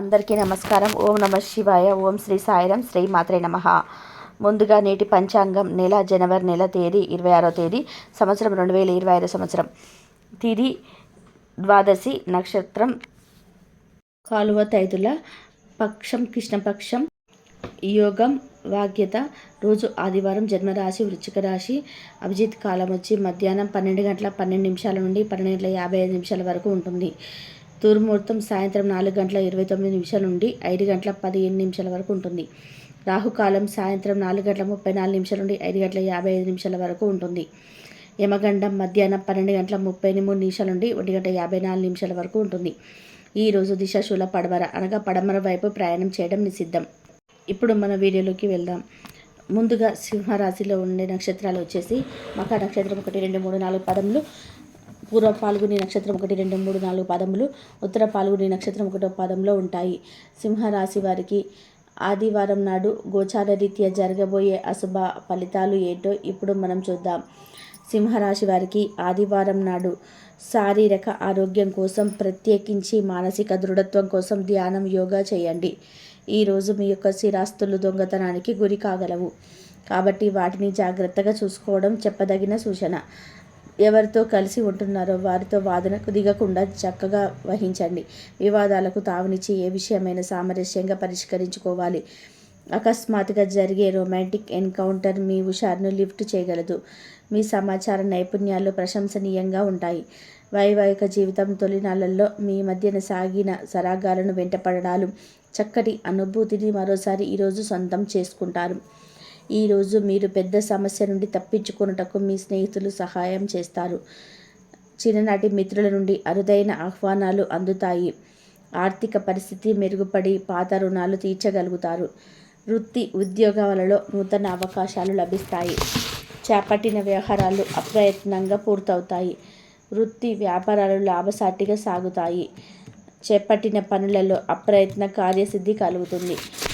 అందరికీ నమస్కారం. ఓం నమ శివాయ. ఓం శ్రీ సాయిరం శ్రీ మాత్రే నమ. ముందుగా నేటి పంచాంగం నెల జనవరి నెల తేదీ ఇరవై ఆరో తేదీ సంవత్సరం రెండు వేల ఇరవై ఐదు సంవత్సరం. తిది ద్వాదశి నక్షత్రం కాలువ తైదుల పక్షం కృష్ణపక్షం యోగం వాగ్యత. రోజు ఆదివారం జన్మరాశి వృచ్చిక రాశి. అభిజిత్ కాలం వచ్చి మధ్యాహ్నం పన్నెండు గంటల పన్నెండు నిమిషాల నుండి పన్నెండు గంటల యాభై ఐదు నిమిషాల వరకు ఉంటుంది. తూర్ముహూర్తం సాయంత్రం నాలుగు గంటల ఇరవై తొమ్మిది నిమిషాల నుండి ఐదు గంటల పదిహేను నిమిషాల వరకు ఉంటుంది. రాహుకాలం సాయంత్రం నాలుగు గంటల ముప్పై నాలుగు నిమిషాల నుండి ఐదు గంటల యాభై ఐదు నిమిషాల వరకు ఉంటుంది. యమగండం మధ్యాహ్నం పన్నెండు గంటల ముప్పై మూడు నిమిషాల నుండి ఒంటి గంట యాభై నాలుగు నిమిషాల వరకు ఉంటుంది. ఈ రోజు దిశాశూల పడమర అనగా పడమర వైపు ప్రయాణం చేయడం నిషిద్ధం. ఇప్పుడు మన వీడియోలోకి వెళ్దాం. ముందుగా సింహరాశిలో ఉండే నక్షత్రాలు వచ్చేసి మక నక్షత్రం ఒకటి రెండు మూడు నాలుగు పదములు. పూర్వ పాల్గొని నక్షత్రం ఒకటి రెండు మూడు నాలుగు పదములు ఉత్తర పాల్గొని నక్షత్రం ఒకటో పదంలో ఉంటాయి. సింహరాశి వారికి ఆదివారం నాడు గోచార రీత్యా జరగబోయే అశుభ ఫలితాలు ఏంటో ఇప్పుడు మనం చూద్దాం. సింహరాశి వారికి ఆదివారం నాడు శారీరక ఆరోగ్యం కోసం ప్రత్యేకించి మానసిక దృఢత్వం కోసం ధ్యానం యోగా చేయండి. ఈరోజు మీ యొక్క స్థిరాస్తులు దొంగతనానికి గురి కాగలవు. కాబట్టి వాటిని జాగ్రత్తగా చూసుకోవడం చెప్పదగిన సూచన. ఎవరితో కలిసి ఉంటున్నారో వారితో వాదనకు దిగకుండా చక్కగా వహించండి. వివాదాలకు తావునిచ్చి ఏ విషయమైనా సామరస్యంగా పరిష్కరించుకోవాలి. అకస్మాత్తుగా జరిగే రొమాంటిక్ ఎన్కౌంటర్ మీ హుషారును లిఫ్ట్ చేయగలదు. మీ సమాచార నైపుణ్యాలు ప్రశంసనీయంగా ఉంటాయి. వైవాహిక జీవితం తొలినాళ్ళలో మీ మధ్యన సాగిన సరాగాలను వెంటపడడాలు. చక్కటి అనుభూతిని మరోసారి ఈరోజు సొంతం చేసుకుంటారు. ఈరోజు మీరు పెద్ద సమస్య నుండి తప్పించుకున్నటకు మీ స్నేహితులు సహాయం చేస్తారు. చిన్ననాటి మిత్రుల నుండి అరుదైన ఆహ్వానాలు అందుతాయి. ఆర్థిక పరిస్థితి మెరుగుపడి పాత రుణాలు తీర్చగలుగుతారు. వృత్తి ఉద్యోగాలలో నూతన అవకాశాలు లభిస్తాయి. చేపట్టిన వ్యవహారాలు అప్రయత్నంగా పూర్తవుతాయి. వృత్తి వ్యాపారాలు లాభసాటిగా సాగుతాయి. చేపట్టిన పనులలో అప్రయత్న కార్యసిద్ధి కలుగుతుంది.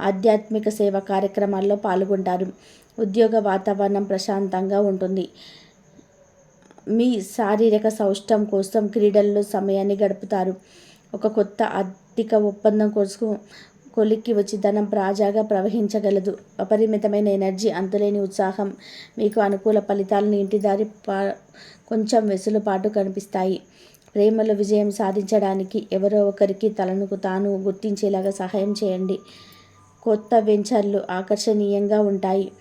ఆధ్యాత్మిక సేవ కార్యక్రమాల్లో పాల్గొంటారు. ఉద్యోగ వాతావరణం ప్రశాంతంగా ఉంటుంది. మీ శారీరక సౌష్టం కోసం క్రీడల్లో సమయాన్ని గడుపుతారు. ఒక కొత్త ఆర్థిక ఒప్పందం కోసం కొలిక్కి వచ్చి ధనం ప్రాజాగా ప్రవహించగలదు. అపరిమితమైన ఎనర్జీ అంతులేని ఉత్సాహం మీకు అనుకూల ఫలితాలను ఇంటి దారి పా కొంచెం వెసులుబాటు కనిపిస్తాయి. ప్రేమలో విజయం సాధించడానికి ఎవరో ఒకరికి తలను తాను గుర్తించేలాగా సహాయం చేయండి. కొత్త వెంచర్లు ఆకర్షణీయంగా ఉంటాయి.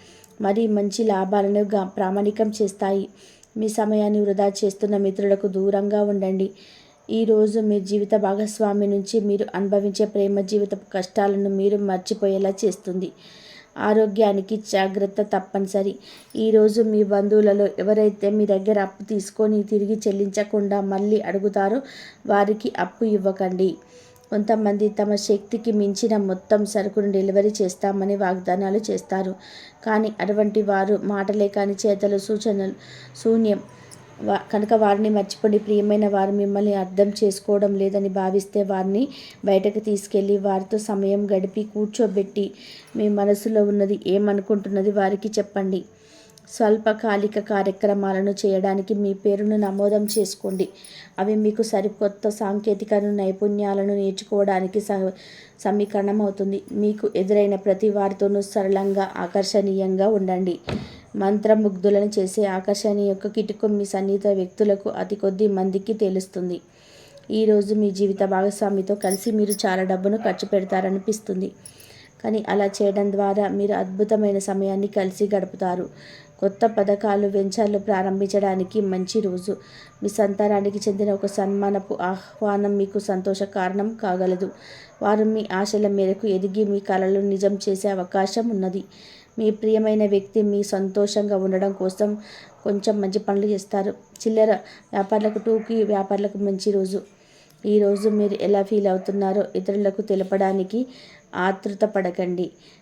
మరి మంచి లాభాలను ప్రామాణికం చేస్తాయి. మీ సమయాన్ని వృధా చేస్తున్న మిత్రులకు దూరంగా ఉండండి. ఈరోజు మీ జీవిత భాగస్వామి నుంచి మీరు అనుభవించే ప్రేమ జీవిత కష్టాలను మీరు మర్చిపోయేలా చేస్తుంది. ఆరోగ్యానికి జాగ్రత్త తప్పనిసరి. ఈరోజు మీ బంధువులలో ఎవరైతే మీ దగ్గర అప్పు తీసుకొని తిరిగి చెల్లించకుండా మళ్ళీ అడుగుతారో వారికి అప్పు ఇవ్వకండి. కొంతమంది తమ శక్తికి మించిన మొత్తం సరుకును డెలివరీ చేస్తామని వాగ్దానాలు చేస్తారు. కానీ అటువంటి వారు మాటలే కాని చేతలు సూచనలు శూన్యం కనుక వారిని మర్చిపోండి. ప్రియమైన వారు మిమ్మల్ని అర్థం చేసుకోవడం లేదని భావిస్తే వారిని బయటకు తీసుకెళ్ళి వారితో సమయం గడిపి కూర్చోబెట్టి మీ మనసులో ఉన్నది ఏమనుకుంటున్నది వారికి చెప్పండి. స్వల్పకాలిక కార్యక్రమాలను చేయడానికి మీ పేరును నమోదం చేసుకోండి. అవి మీకు సరికొత్త సాంకేతిక నైపుణ్యాలను నేర్చుకోవడానికి స సమీకరణం అవుతుంది. మీకు ఎదురైన ప్రతి వారితోనూ సరళంగా ఆకర్షణీయంగా ఉండండి. మంత్రముగ్ధులను చేసే ఆకర్షణ యొక్క కిటుకం మీ సన్నిహిత వ్యక్తులకు అతి కొద్ది మందికి తెలుస్తుంది. ఈరోజు మీ జీవిత భాగస్వామితో కలిసి మీరు చాలా డబ్బును ఖర్చు పెడతారనిపిస్తుంది. కానీ అలా చేయడం ద్వారా మీరు అద్భుతమైన సమయాన్ని కలిసి గడుపుతారు. కొత్త పథకాలు వెంచర్లు ప్రారంభించడానికి మంచి రోజు. మీ సంతానానికి చెందిన ఒక సన్మానపు ఆహ్వానం మీకు సంతోష కారణం కాగలదు. వారు మీ ఆశల మేరకు ఎదిగి మీ కళలు నిజం చేసే అవకాశం ఉన్నది. మీ ప్రియమైన వ్యక్తి మీ సంతోషంగా ఉండడం కోసం కొంచెం మంచి పనులు చేస్తారు. చిల్లర వ్యాపారులకు టూకి వ్యాపారులకు మంచి రోజు. ఈరోజు మీరు ఎలా ఫీల్ అవుతున్నారో ఇతరులకు తెలపడానికి ఆతృత పడకండి.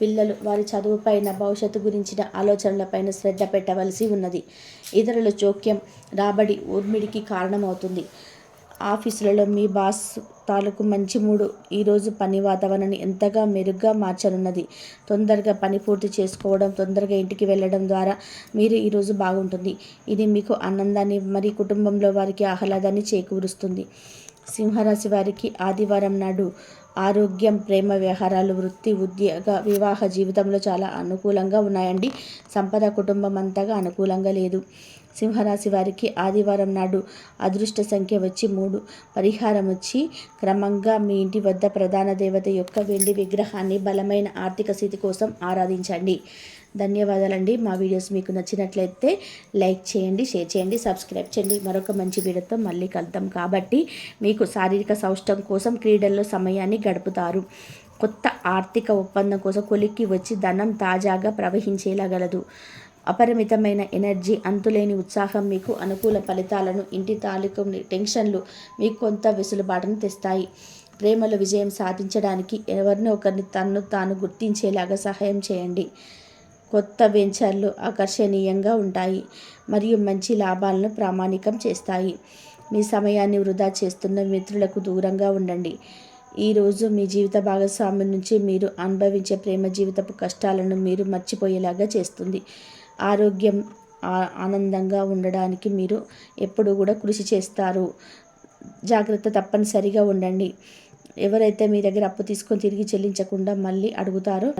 పిల్లలు వారి చదువుపైన భవిష్యత్తు గురించిన ఆలోచనలపైన శ్రద్ధ పెట్టవలసి ఉన్నది. ఇతరుల జోక్యం రాబడి ఊర్మిడికి కారణమవుతుంది. ఆఫీసులలో మీ బాస్ తాలూకు మంచి మూడు ఈరోజు పని వాతావరణాన్ని ఎంతగా మెరుగ్గా మార్చనున్నది. తొందరగా పని పూర్తి చేసుకోవడం తొందరగా ఇంటికి వెళ్ళడం ద్వారా మీరు ఈరోజు బాగుంటుంది. ఇది మీకు ఆనందాన్ని మరి కుటుంబంలో వారికి ఆహ్లాదాన్ని చేకూరుస్తుంది. సింహరాశి వారికి ఆదివారం నాడు ఆరోగ్యం ప్రేమ వ్యవహారాలు వృత్తి ఉద్యోగ వివాహ జీవితంలో చాలా అనుకూలంగా ఉన్నాయండి. సంపద కుటుంబం అంతగా అనుకూలంగా లేదు. సింహరాశి వారికి ఆదివారం నాడు అదృష్ట సంఖ్య వచ్చి మూడు. పరిహారం వచ్చి క్రమంగా మీ ఇంటి వద్ద ప్రధాన దేవత యొక్క వెండి విగ్రహాన్ని బలమైన ఆర్థిక స్థితి కోసం ఆరాధించండి. ధన్యవాదాలండి. మా వీడియోస్ మీకు నచ్చినట్లయితే లైక్ చేయండి షేర్ చేయండి సబ్స్క్రైబ్ చేయండి. మరొక మంచి వీడియోతో మళ్ళీ కలుద్దాం కాబట్టి మీకు శారీరక సౌష్టం కోసం క్రీడల్లో సమయాన్ని గడుపుతారు. కొత్త ఆర్థిక ఒప్పందం కోసం కొలిక్కి వచ్చి ధనం తాజాగా ప్రవహించేలాగలదు అపరిమితమైన ఎనర్జీ అంతులేని ఉత్సాహం మీకు అనుకూల ఫలితాలను ఇంటి తాలూకు టెన్షన్లు మీకు కొంత వెసులుబాటును తెస్తాయి. ప్రేమలో విజయం సాధించడానికి ఎవరిని ఒకరిని తన్ను తాను గుర్తించేలాగా సహాయం చేయండి. కొత్త వెంచర్లు ఆకర్షణీయంగా ఉంటాయి మరియు మంచి లాభాలను ప్రామాణికం చేస్తాయి. మీ సమయాన్ని వృధా చేస్తున్న మిత్రులకు దూరంగా ఉండండి. ఈరోజు మీ జీవిత భాగస్వామి నుంచి మీరు అనుభవించే ప్రేమ జీవితపు కష్టాలను మీరు మర్చిపోయేలాగా చేస్తుంది. ఆరోగ్యం ఆనందంగా ఉండడానికి మీరు ఎప్పుడు కూడా కృషి చేస్తారు. జాగ్రత్త తప్పనిసరిగా ఉండండి. ఎవరైతే మీ దగ్గర అప్పు తీసుకొని తిరిగి చెల్లించకుండా మళ్ళీ అడుగుతారో